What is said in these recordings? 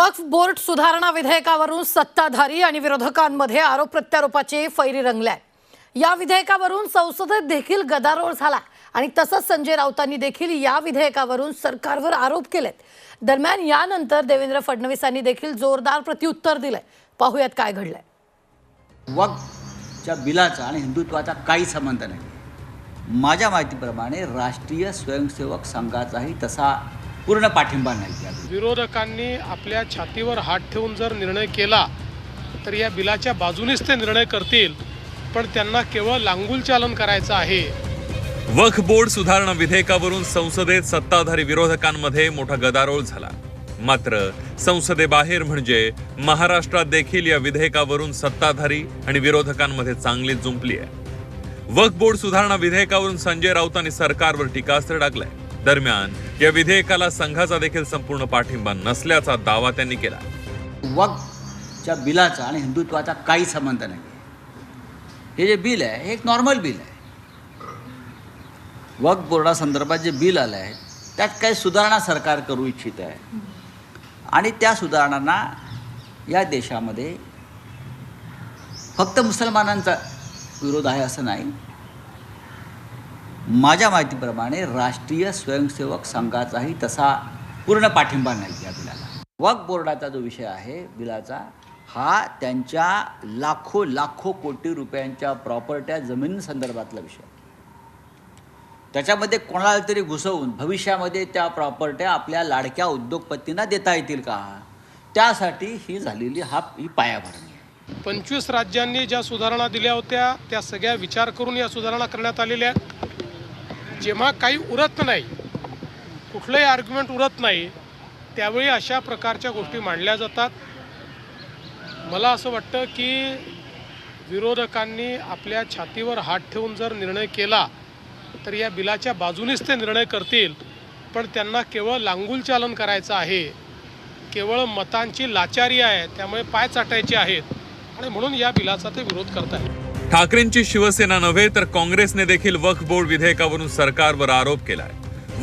वक्फ board सुधारणा विधेयकावरून सत्ताधारी आणि विरोधकांमध्ये आरोप प्रत्यारोपाचे फैरी रंगल्या या विधेयकावरून संसदेत देखील गदारोळ झाला आणि तसंच संजय राऊतांनी देखील या विधेयकावरून सरकारवर आरोप केलेत. दरम्यान यानंतर देवेंद्र फडणवीसांनी देखील जोरदार प्रत्युत्तर दिलंय. पाहूयात काय घडलंय. वक्फच्या बिलाचा आणि हिंदुत्वाचा काही संबंध नाही. माझ्या माहितीप्रमाणे राष्ट्रीय स्वयंसेवक संघाचाही तसा पूर्ण पाठिंबा नाही. विरोधकांनी आपल्या छातीवर हात ठेवून जर निर्णय केला तर या बिलाच्या बाजूनेच ते निर्णय करतील. पण त्यांना केवळ लांगुल चालन करायचं आहे. वक्फ बोर्ड सुधारणा विधेयकावरून संसदेत सत्ताधारी विरोधकांमध्ये मोठा गदारोळ झाला. मात्र संसदेबाहेर म्हणजे महाराष्ट्रात देखील या विधेयकावरून सत्ताधारी आणि विरोधकांमध्ये चांगली जुंपली आहे. वक्फ बोर्ड सुधारणा विधेयकावरून संजय राऊतांनी सरकारवर टीकास्त्र टाकलंय. दरम्यान या विधेयकाला संघाचा देखील संपूर्ण पाठिंबा नसल्याचा दावा त्यांनी केला. वक्फच्या बिलाचा आणि हिंदुत्वाचा काही संबंध नाही. हे जे बिल आहे हे एक नॉर्मल बिल आहे. वक्फ बोर्डासंदर्भात जे बिल आलं आहे त्यात काही सुधारणा सरकार करू इच्छित आहे. आणि त्या सुधारणांना या देशामध्ये फक्त मुसलमानांचा विरोध आहे असं नाही माझ्या माहितीप्रमाणे राष्ट्रीय स्वयंसेवक संघाचाही तसा पूर्ण पाठिंबा नाही या बिलाला. वक्फ बोर्डाचा जो विषय आहे बिलाचा हा त्यांच्या लाखो लाखो कोटी रुपयांच्या प्रॉपर्ट्या जमिनीसंदर्भातला विषय. त्याच्यामध्ये कोणाला तरी घुसवून भविष्यामध्ये त्या प्रॉपर्ट्या आपल्या लाडक्या उद्योगपतींना देता येतील का? त्यासाठी ही झालेली हा ही पायाभरणी पंचवीस राज्यांनी ज्या सुधारणा दिल्या होत्या त्या सगळ्या विचार करून या सुधारणा करण्यात आलेल्या आहेत. जेव्हा काही उरत नाही कुठलंही आर्ग्युमेंट उरत नाही त्यावेळी अशा प्रकारच्या गोष्टी मांडल्या जातात. मला असं वाटतं की विरोधकांनी आपल्या छातीवर हात ठेवून जर निर्णय केला तर या बिलाच्या बाजूनेच ते निर्णय करतील. पण त्यांना केवळ लांगूलचालन करायचं आहे. केवळ मतांची लाचारी आहे त्यामुळे पाय चाटायचे आहेत. आणि म्हणून या बिलाचा ते विरोध करत आहेत ठाकरेंची शिवसेना नव्हे तर काँग्रेसने देखील वक्फ बोर्ड विधेयकावरून सरकारवर आरोप केलाय.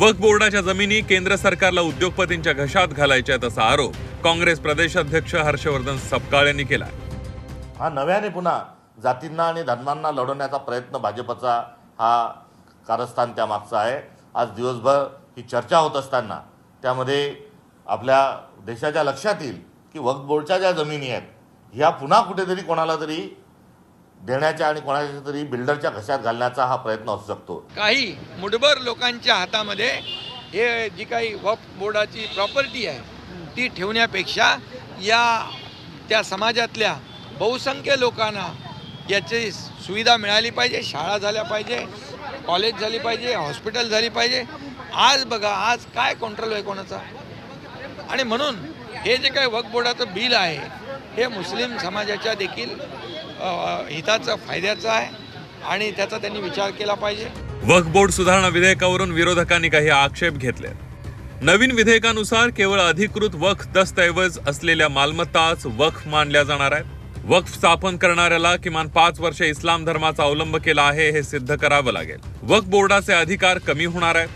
वक्फ बोर्डाच्या जमिनी केंद्र सरकारला उद्योगपतींच्या घशात घालायच्या असा आरोप काँग्रेस प्रदेशाध्यक्ष हर्षवर्धन सपकाळ यांनी केलाय. हा नव्याने पुन्हा जातींना आणि धर्मांना लढवण्याचा प्रयत्न भाजपचा हा कारस्थान त्यामागचा आहे. आज दिवसभर ही चर्चा होत असताना त्यामध्ये आपल्या देशाच्या लक्षात येईल की वक्फ बोर्डच्या ज्या जमिनी आहेत ह्या पुन्हा कुठेतरी कोणाला तरी देण्याच्या आणि कोणाच्या तरी बिल्डरच्या घशात घालण्याचा हा प्रयत्न असू शकतो. काही मुठभर लोकांच्या हातामध्ये हे जी काही वक्फ बोर्डाची प्रॉपर्टी आहे ती ठेवण्यापेक्षा या त्या समाजातल्या बहुसंख्य लोकांना याची सुविधा मिळाली पाहिजे शाळा झाल्या पाहिजे कॉलेज झाली पाहिजे हॉस्पिटल झाली पाहिजे. आज बघा आज काय कंट्रोल आहे कोणाचा? आणि म्हणून हे जे काही वक्फ बोर्डाचं बिल आहे हे मुस्लिम समाजाच्या देखील हिताचं फायद्याचं आहे आणि त्याचा त्यांनी विचार केला पाहिजे. वक्फ बोर्ड सुधारणा विधेयकावरून विरोधकांनी काही आक्षेप घेतले. नवीन विधेयकानुसार केवळ अधिकृत वक्फ दस्तऐवज असलेल्या मालमत्ताच वक्फ मानल्या जाणार आहेत. वक्फ स्थापन करणाऱ्याला किमान पाच वर्ष इस्लाम धर्माचा अवलंब केला आहे हे सिद्ध करावं लागेल. वक्फ बोर्डाचे अधिकार कमी होणार आहेत.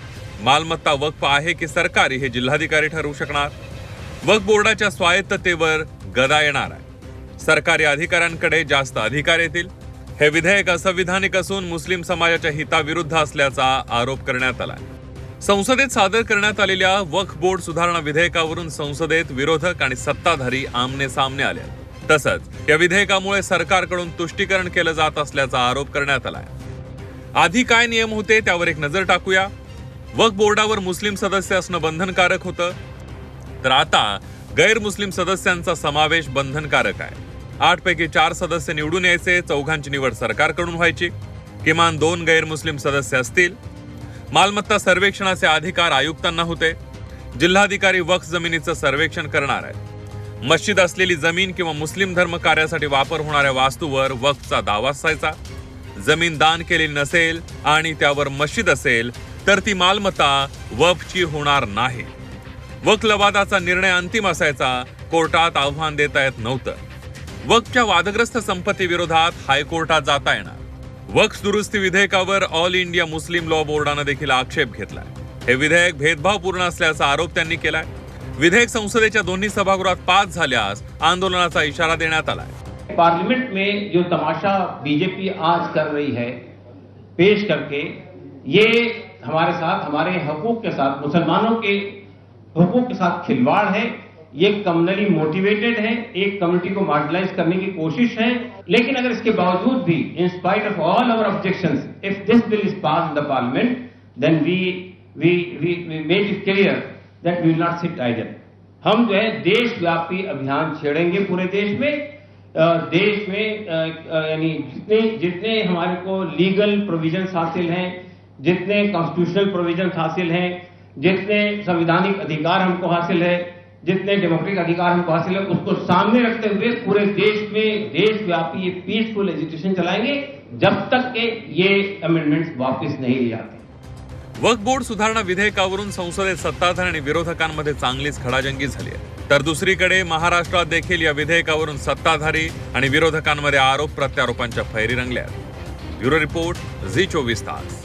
मालमत्ता वक्फ आहे की सरकारी हे जिल्हाधिकारी ठरवू शकणार. वक्फ बोर्डाच्या स्वायत्ततेवर गदा येणार आहे. सरकारी अधिकाऱ्यांकडे जास्त अधिकार येतील. हे विधेयक असंविधानिक असून मुस्लिम समाजाच्या हिताविरुद्ध असल्याचा आरोप करण्यात आला संसदेत सादर करण्यात आलेल्या वक्फ बोर्ड सुधारणा विधेयकावरून संसदेत विरोधक आणि सत्ताधारी आमने सामने आले तसंच या विधेयकामुळे सरकारकडून तुष्टीकरण केलं जात असल्याचा आरोप करण्यात आलाय आधी काय नियम होते त्यावर एक नजर टाकूया. वक्फ बोर्डावर मुस्लिम सदस्य असणं बंधनकारक होतं. तर आता गैरमुस्लिम सदस्यांचा समावेश बंधनकारक आहे. आठपैकी चार सदस्य निवडून यायचे चौघांची निवड सरकारकडून व्हायची. किमान दोन गैरमुस्लिम सदस्य असतील. मालमत्ता सर्वेक्षणाचे अधिकार आयुक्तांना होते. जिल्हाधिकारी वक्फ जमिनीचं सर्वेक्षण करणार आहे मस्जिद असलेली जमीन किंवा मुस्लिम धर्म कार्यासाठी वापर होणाऱ्या वास्तूवर वक्फचा दावा असायचा. जमीन दान केलेली नसेल आणि त्यावर मस्जिद असेल तर ती मालमत्ता वक्फची होणार नाही. वक्फ लवादाचा निर्णय अंतिम असायचा कोर्टात आव्हान देता येत नव्हतं. वकच्या वादग्रस्त संपत्ती विरोधात हायकोर्टात जाता येणार. वक्स दुरुस्ती विधेयकावर ऑल इंडिया मुस्लिम लॉ बोर्डानं देखील आक्षेप घेतलाय. हे विधेयक भेदभावपूर्ण असल्याचा आरोप त्यांनी केलाय. विधेयक संसदेच्या दोन्ही सभागृहात पास झाल्यास आंदोलनाचा इशारा देण्यात आलाय. पार्लियामेंट में जो तमाशा बीजेपी आज कर रही है पेश करके ये हमारे साथ हमारे हकूक के साथ मुसलमानों के हकूक के साथ खिलवाड़ है, ये कम्युनली मोटिवेटेड है, एक कम्युनिटी को मार्जिनलाइज करने की कोशिश है, लेकिन अगर इसके बावजूद भी in spite of all our objection if this bill is pass the parliament then we we we make it clear that we will not sit idle हम जो है देशव्यापी अभियान छेड़ेंगे पूरे देश में देश में यानी जितने जितने हमारे को लीगल प्रोविज़न हासिल हैं, जितने कॉन्स्टिट्यूशनल प्रोविज़न हासिल हैं जितने संवैधानिक अधिकार हमको हासिल है जितने डेमोक्रेटिक अधिकार हमको हासिल है उसको सामने रखते हुए पूरे देश में देशव्यापी ये पीसफुल एजुकेशन चलाएंगे जब तक के ये अमेंडमेंट्स वापस नहीं लिए जाते। वक्फ बोर्ड सुधारणा विधेयकावरून संसदेत सत्ताधारी आणि विरोधकांमध्ये चांगलीच खडाजंगी झाली आहे. तर दुसरीकडे महाराष्ट्रात देखील या विधेयकावरून सत्ताधारी आणि विरोधकांमध्ये आरोप प्रत्यारोपांच्या फैरी रंगल्या ब्युरो रिपोर्ट झी चोवीस तास.